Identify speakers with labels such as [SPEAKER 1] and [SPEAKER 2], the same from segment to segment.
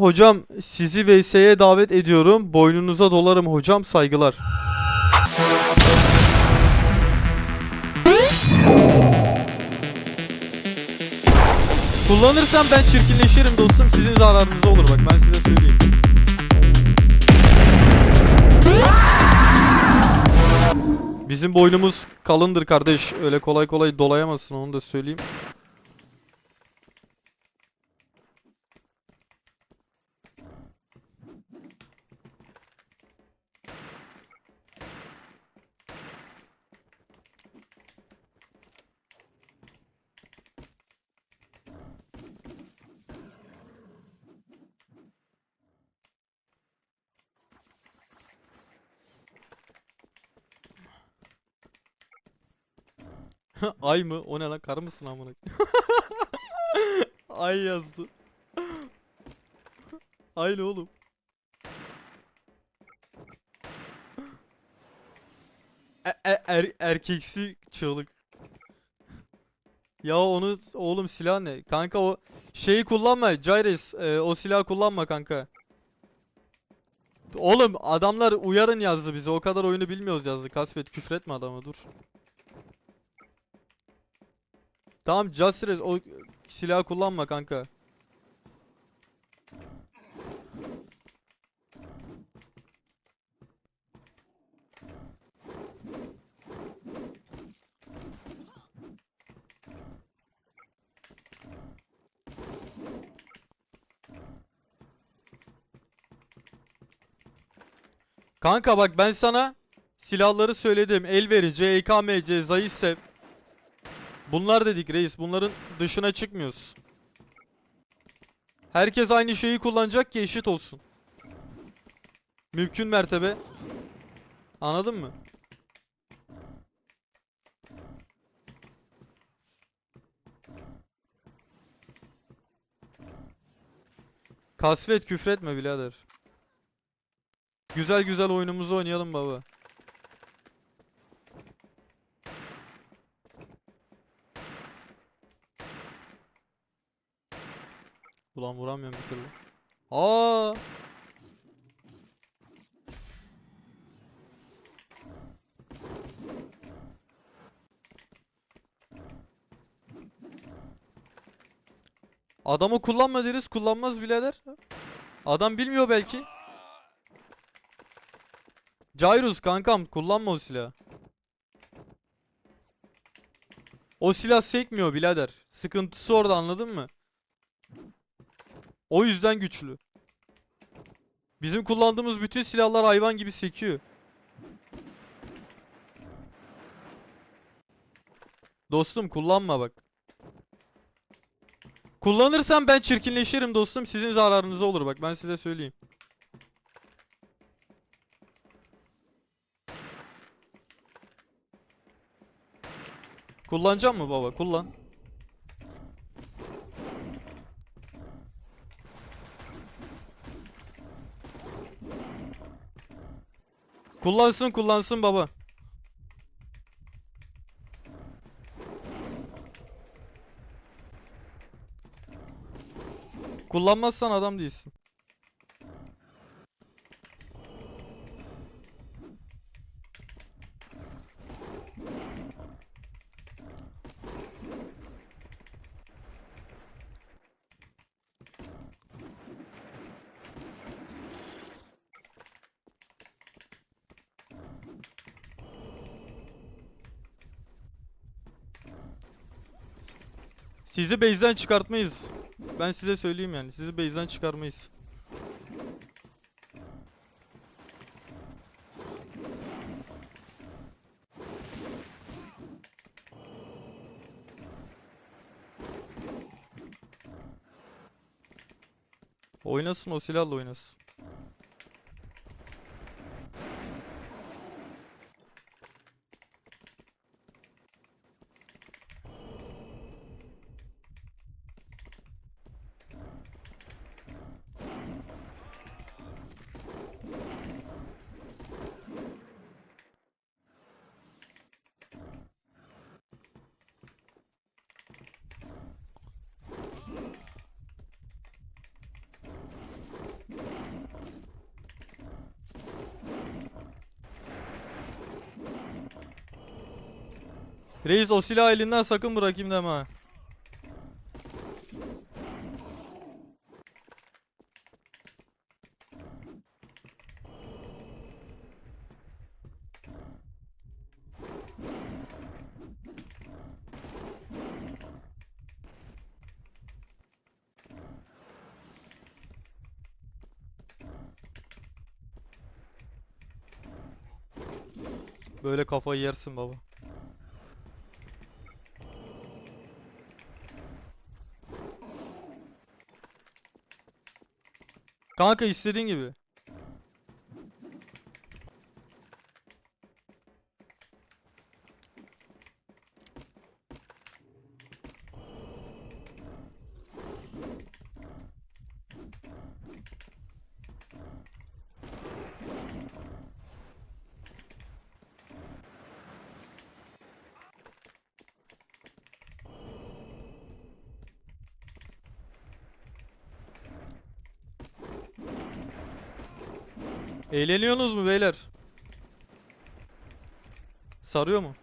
[SPEAKER 1] Hocam sizi VS'ye davet ediyorum. Boynunuza dolarım hocam saygılar. Kullanırsam ben çirkinleşirim dostum. Sizin zararınıza olur bak ben size söyleyeyim. Bizim boynumuz kalındır kardeş. Öyle kolay kolay dolayamazsın onu da söyleyeyim. Ay mı? O ne lan? Karı mısın amına? Ay yazdı. Ay ne oğlum? E- e- er- erkeksi çığlık. Ya onu oğlum silah ne? Kanka o şeyi kullanma. Gyres e, o silahı kullanma kanka. Oğlum adamlar uyarın yazdı bize. O kadar oyunu bilmiyoruz yazdı. Kasvet küfretme adama dur. Tamam Jasres o silahı kullanma kanka. Kanka bak ben sana silahları söyledim. Elverici, EKMC, Zayıfsev. Bunlar dedik reis. Bunların dışına çıkmıyoruz. Herkes aynı şeyi kullanacak ki eşit olsun. Mümkün mertebe. Anladın mı? Kasvet küfretme birader. Güzel güzel oyunumuzu oynayalım baba. Ulan vuramıyorum bir türlü. Aa! Adamı kullanma deriz, kullanmaz birader. Adam bilmiyor belki. Jairus kankam kullanma o silahı. O silah sekmiyor birader. Sıkıntısı orada anladın mı? O yüzden güçlü. Bizim kullandığımız bütün silahlar hayvan gibi sekiyor. Dostum kullanma bak. Kullanırsam ben çirkinleşirim dostum. Sizin zararınıza olur bak ben size söyleyeyim. Kullanacak mı baba? Kullan. Kullansın kullansın baba. Kullanmazsan adam değilsin. Sizi base'den çıkartmayız. Ben size söyleyeyim yani. Sizi base'den çıkarmayız. Oynasın o silahla oynasın. Reis o silahı elinden sakın bırakayım deme. Böyle kafayı yersin baba. Kanka istediğin gibi. Eğleniyorsunuz mu beyler? Sarıyor mu?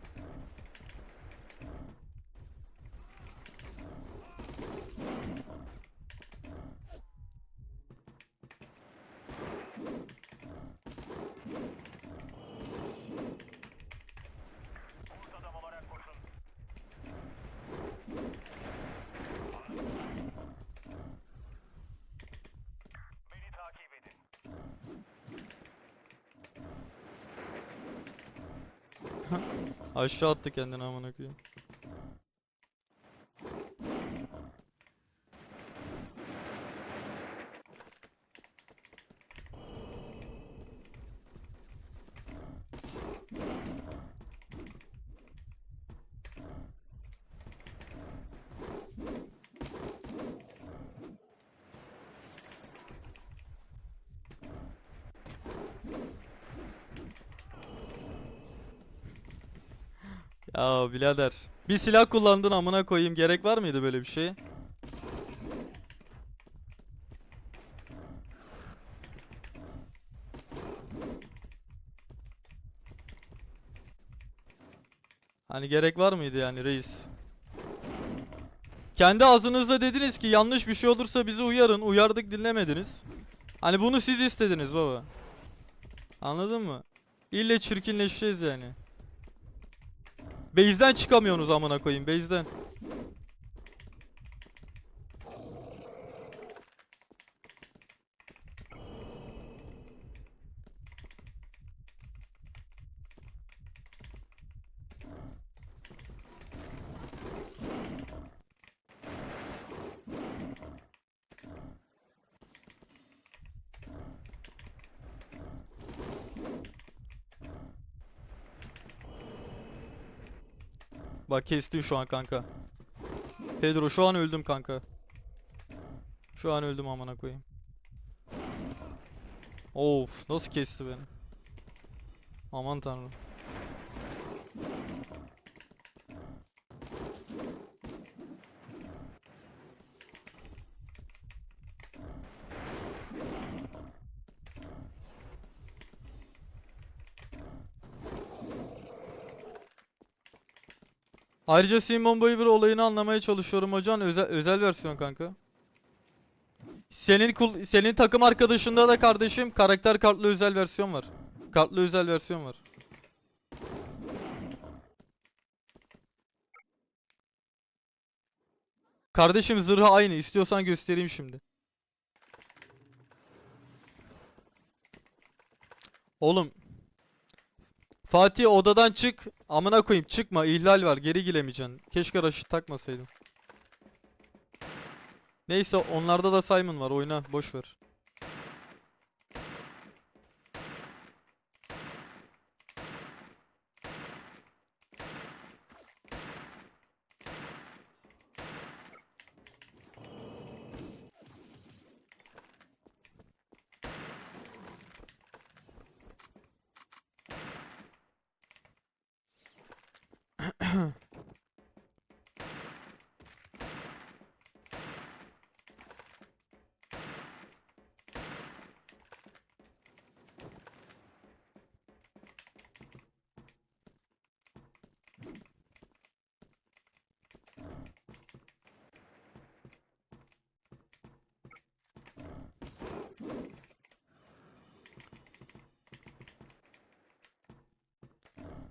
[SPEAKER 1] Aşağı attı kendini amına koyayım. Ya birader. Bir silah kullandın amına koyayım. Gerek var mıydı böyle bir şeye? Hani gerek var mıydı yani reis? Kendi ağzınızla dediniz ki yanlış bir şey olursa bizi uyarın. Uyardık dinlemediniz. Hani bunu siz istediniz baba. Anladın mı? İlle çirkinleşeceğiz yani. Base'den çıkamıyorsunuz amına koyayım base'den. Bak kestin şu an kanka. Pedro şu an öldüm kanka. Şu an öldüm amına koyayım. Of nasıl kesti beni. Aman tanrım. Ayrıca Simon Weaver olayını anlamaya çalışıyorum hocam. Özel, özel versiyon kanka. Senin kul senin takım arkadaşında da kardeşim karakter kartlı özel versiyon var. Kartlı özel versiyon var. Kardeşim zırhı aynı. İstiyorsan göstereyim şimdi. Oğlum. Fatih odadan çık. Amına koyayım çıkma. İhlal var. Geri giremeyeceksin. Keşke raşit takmasaydım. Neyse onlarda da Simon var. Oyna. Boş ver.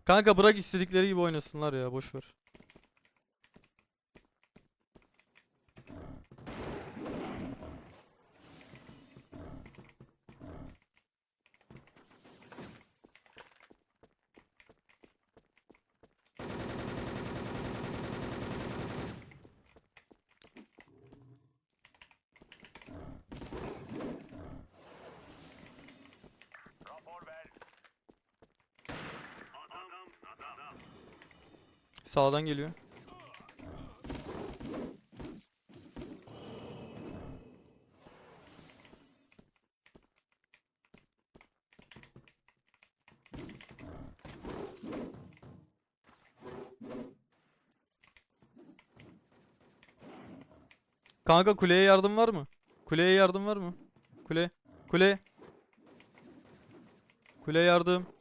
[SPEAKER 1] Kanka bırak istedikleri gibi oynasınlar ya boş ver. Sağdan geliyor. Kanka kuleye yardım var mı? Kuleye yardım var mı? Kule. Kule. Kule yardım.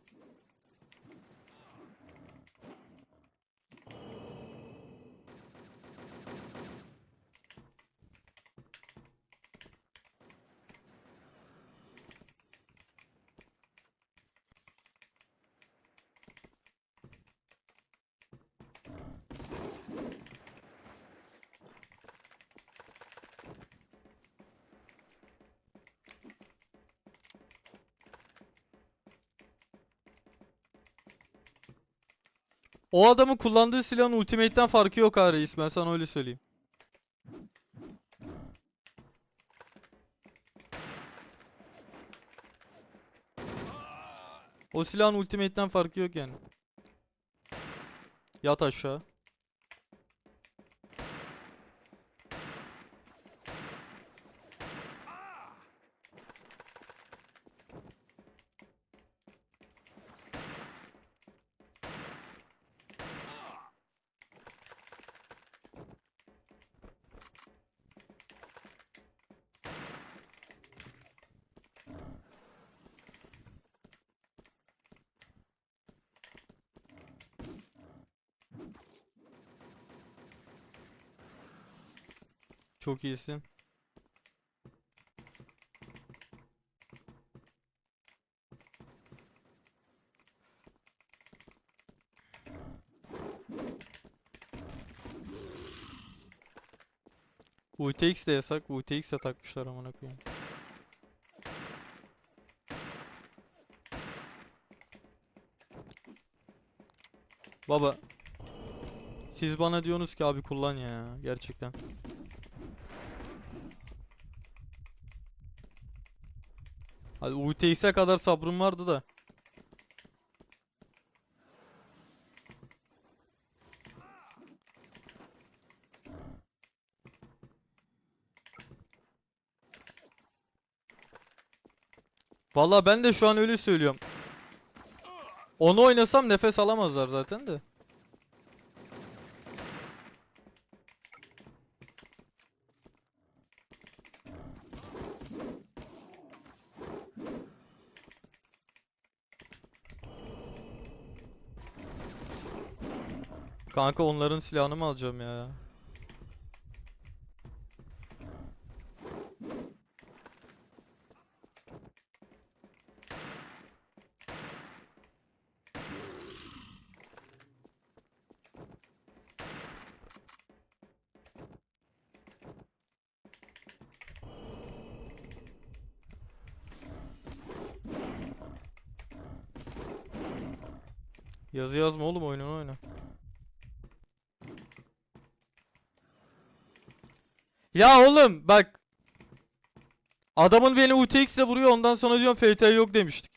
[SPEAKER 1] O adamın kullandığı silahın ultimate'ten farkı yok ha reis. Ben sana öyle söyleyeyim. O silahın ultimate'ten farkı yok yani. Yat aşağı. Çok iyisin. UTX de yasak. UTX de takmışlar amına koyayım. Baba siz bana diyorsunuz ki abi kullan ya gerçekten. Hadi UTX'e kadar sabrım vardı da. Vallahi ben de şu an öyle söylüyorum. Onu oynasam nefes alamazlar zaten de. Kanka onların silahını mı alacağım ya? Yazı yazma oğlum oyununu oyna. Ya oğlum bak. Adamın beni UTX ile vuruyor ondan sonra diyorum FT yok demiştik.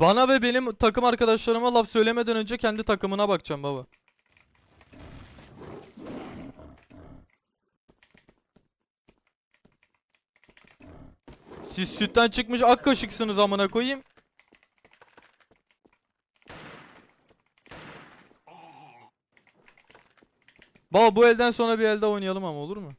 [SPEAKER 1] Bana ve benim takım arkadaşlarıma laf söylemeden önce kendi takımına bakacağım baba. Siz sütten çıkmış ak kaşıksınız amına koyayım. Baba bu elden sonra bir elde oynayalım ama olur mu?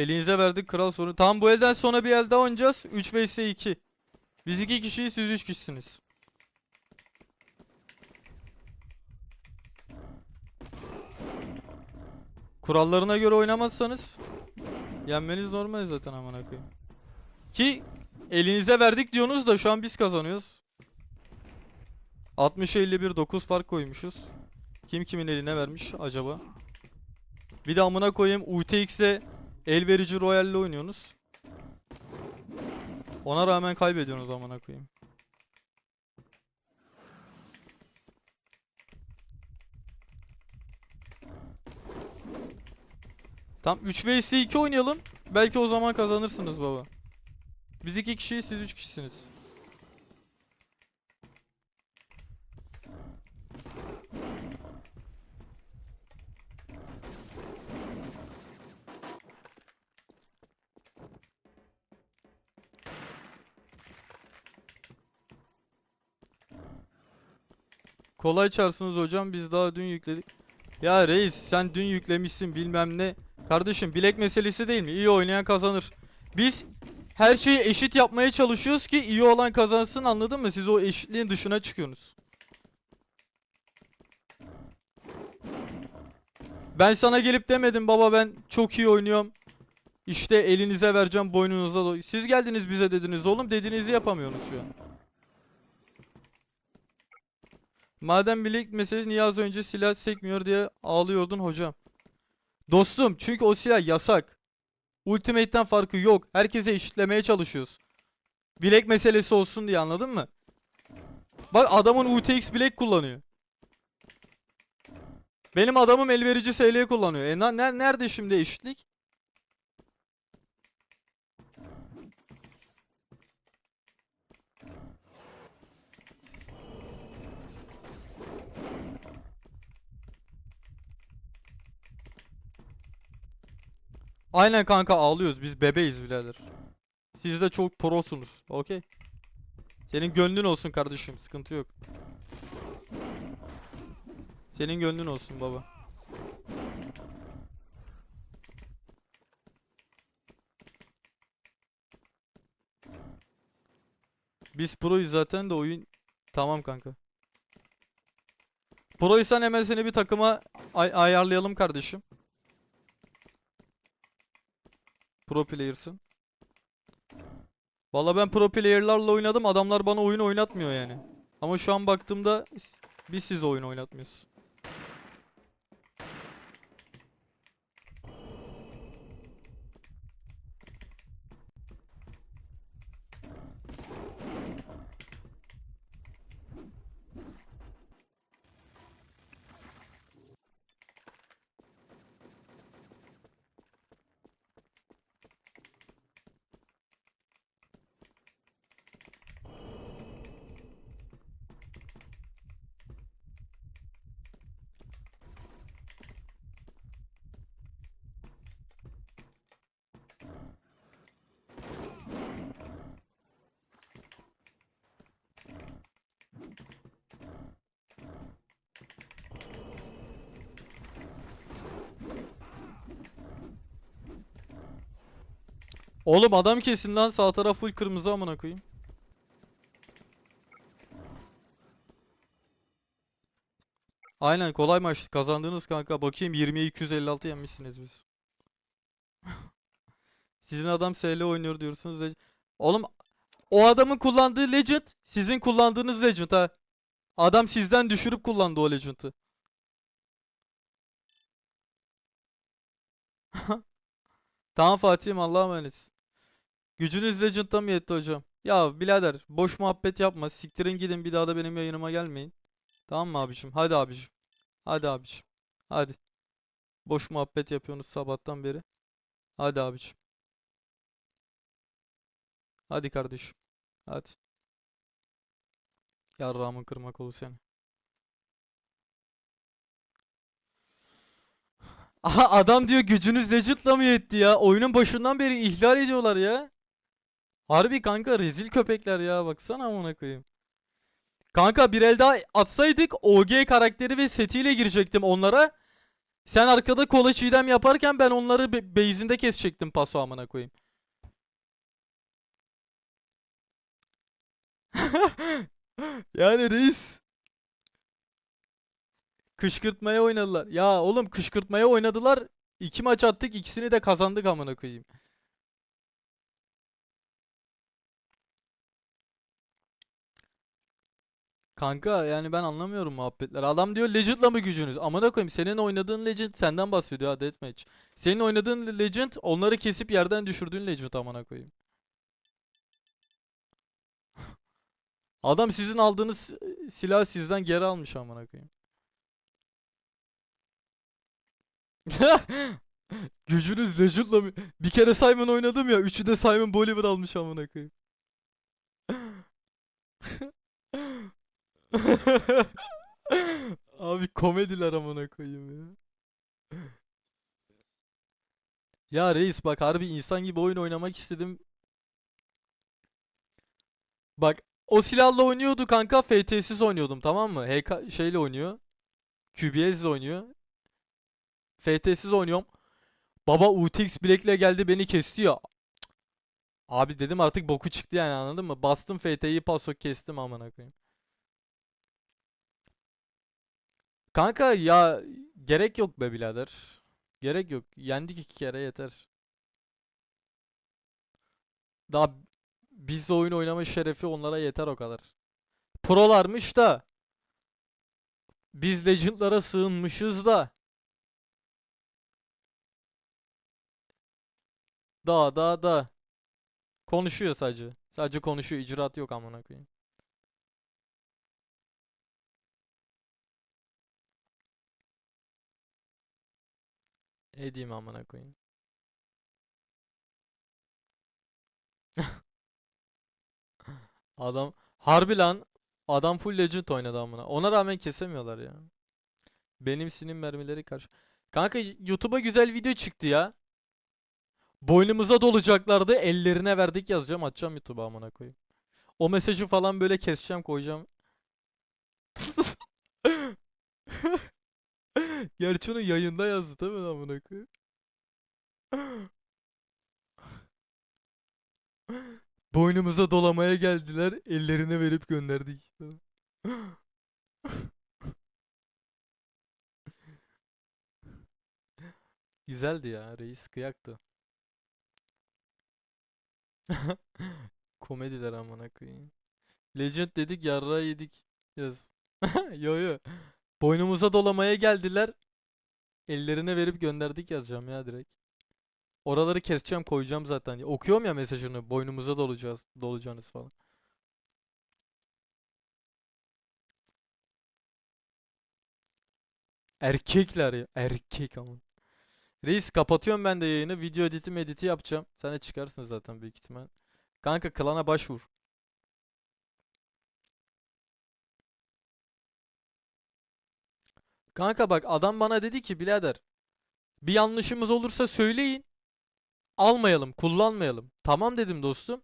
[SPEAKER 1] Elinize verdik kral sorun. Tam bu elden sonra bir el daha oynayacağız. 3 vs 2. Biz 2 kişiyiz siz 3 kişisiniz. Kurallarına göre oynamazsanız yenmeniz normal zaten amına koyayım. Ki elinize verdik diyorsunuz da şu an biz kazanıyoruz. 60 51 9 fark koymuşuz. Kim kimin eline vermiş acaba? Bir de amına koyayım UTX'e el verici Royale'le oynuyorsunuz. Ona rağmen kaybediyorsunuz amına koyayım. Tam 3 vs 2 oynayalım. Belki o zaman kazanırsınız baba. Biz 2 kişiyiz, siz 3 kişisiniz. Kolay çarsınız hocam biz daha dün yükledik. Ya reis sen dün yüklemişsin bilmem ne. Kardeşim bilek meselesi değil mi? İyi oynayan kazanır. Biz her şeyi eşit yapmaya çalışıyoruz ki iyi olan kazansın anladın mı? Siz o eşitliğin dışına çıkıyorsunuz. Ben sana gelip demedim baba ben çok iyi oynuyorum. İşte elinize vereceğim boynunuza Siz geldiniz bize dediniz oğlum dediğinizi yapamıyorsunuz şu an. Madem bilek meselesi niye az önce silah sekmiyor diye ağlıyordun hocam. Dostum çünkü o silah yasak. Ultimate'ten farkı yok. Herkese eşitlemeye çalışıyoruz. Bilek meselesi olsun diye anladın mı? Bak adamın UTX bilek kullanıyor. Benim adamım elverici SL kullanıyor. E ner- nerede şimdi eşitlik? Aynen kanka ağlıyoruz. Biz bebeğiz birader. Siz de çok prosunuz. Okey. Senin gönlün olsun kardeşim. Sıkıntı yok. Senin gönlün olsun baba. Biz proyuz zaten de oyun tamam kanka. Proysan hemen seni bir takıma ay- ayarlayalım kardeşim. Pro player'sın. Valla ben pro player'larla oynadım. Adamlar bana oyun oynatmıyor yani. Ama şu an baktığımda biz size oyun oynatmıyoruz. Oğlum adam kesin lan sağ taraf full kırmızı amına koyayım. Aynen kolay maç kazandınız kanka. Bakayım 20'ye 256 yenmişsiniz biz. Sizin adam SL oynuyor diyorsunuz. Oğlum o adamın kullandığı Legend sizin kullandığınız Legend ha. Adam sizden düşürüp kullandı o Legend'ı. Tamam Fatih'im Allah'a emanet. Gücünüz Legend'da mı yetti hocam? Ya birader boş muhabbet yapma. Siktirin gidin bir daha da benim yayınıma gelmeyin. Tamam mı abicim? Hadi abicim. Hadi abicim. Hadi. Boş muhabbet yapıyorsunuz sabahtan beri. Hadi abicim. Hadi kardeşim. Hadi. Yarrağımın kırma kolu seni. Aha adam diyor gücünüz Legend'la mı yetti ya? Oyunun başından beri ihlal ediyorlar ya. Harbi kanka rezil köpekler ya baksana amına koyayım. Kanka bir el daha atsaydık OG karakteri ve setiyle girecektim onlara. Sen arkada kola çiğdem yaparken ben onları be base'inde kesecektim paso amına koyayım. Yani reis. Kışkırtmaya oynadılar. Ya oğlum kışkırtmaya oynadılar. İki maç attık, ikisini de kazandık amına koyayım. Kanka yani ben anlamıyorum muhabbetler. Adam diyor Legend'la mı gücünüz? Amına koyayım senin oynadığın Legend senden bahsediyor ha Deathmatch. Senin oynadığın Legend onları kesip yerden düşürdüğün Legend amına koyayım. Adam sizin aldığınız silahı sizden geri almış amına koyayım. Gücünüz Legend'la mı? Bir kere Simon oynadım ya. Üçü de Simon Bolivar almış amına koyayım. Abi komediler amına koyayım ya. Ya reis bak harbi insan gibi oyun oynamak istedim. Bak o silahla oynuyordu kanka FT'siz oynuyordum tamam mı? HK şeyle oynuyor. QBS oynuyor. FT'siz oynuyorum. Baba UTX Black'le geldi beni kesti ya. Abi dedim artık boku çıktı yani anladın mı? Bastım FT'yi paso kestim amına koyayım. Kanka ya gerek yok be birader. Gerek yok. Yendik iki kere yeter. Daha biz oyun oynama şerefi onlara yeter o kadar. Prolarmış da biz Legend'lara sığınmışız da da da da konuşuyor sadece. Sadece konuşuyor, icraat yok amına koyayım. Ne diyeyim amına koyayım. Adam harbi lan adam full Legend oynadı amına. Ona rağmen kesemiyorlar ya. Benim sinim mermileri karşı. Kanka YouTube'a güzel video çıktı ya. Boynumuza dolacaklardı. Ellerine verdik yazacağım. Atacağım YouTube'a amına koyayım. O mesajı falan böyle keseceğim koyacağım. Gerçi onu yayında yazdı değil mi amına? Boynumuza dolamaya geldiler. Ellerine verip gönderdik. Güzeldi ya. Reis kıyaktı. Komediler amına koyayım. Legend dedik yarra yedik. Yaz. Yo yo. Boynumuza dolamaya geldiler. Ellerine verip gönderdik yazacağım ya direkt. Oraları keseceğim koyacağım zaten. Okuyorum ya mesajını. Boynumuza dolacağız, dolacağınız falan. Erkekler ya. Erkek ama. Reis kapatıyorum ben de yayını. Video editi mediti yapacağım. Sen de çıkarsın zaten büyük ihtimal. Kanka klana başvur. Kanka bak adam bana dedi ki birader bir yanlışımız olursa söyleyin. Almayalım, kullanmayalım. Tamam dedim dostum.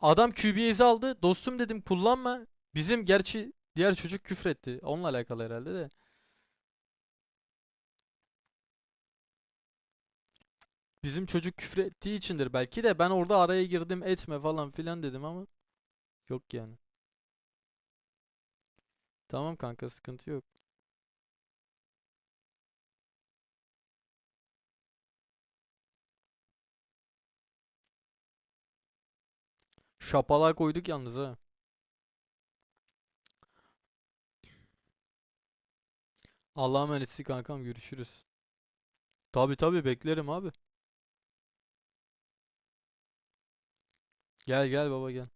[SPEAKER 1] Adam QBS'i aldı. Dostum dedim kullanma. Bizim gerçi diğer çocuk küfretti. Onunla alakalı herhalde de. Bizim çocuk küfrettiği içindir belki de ben orada araya girdim etme falan filan dedim ama yok yani. Tamam kanka sıkıntı yok. Şapalar koyduk yalnız ha. Allah'a emanetsin kankam görüşürüz. Tabi tabi beklerim abi. Gel gel baba gel.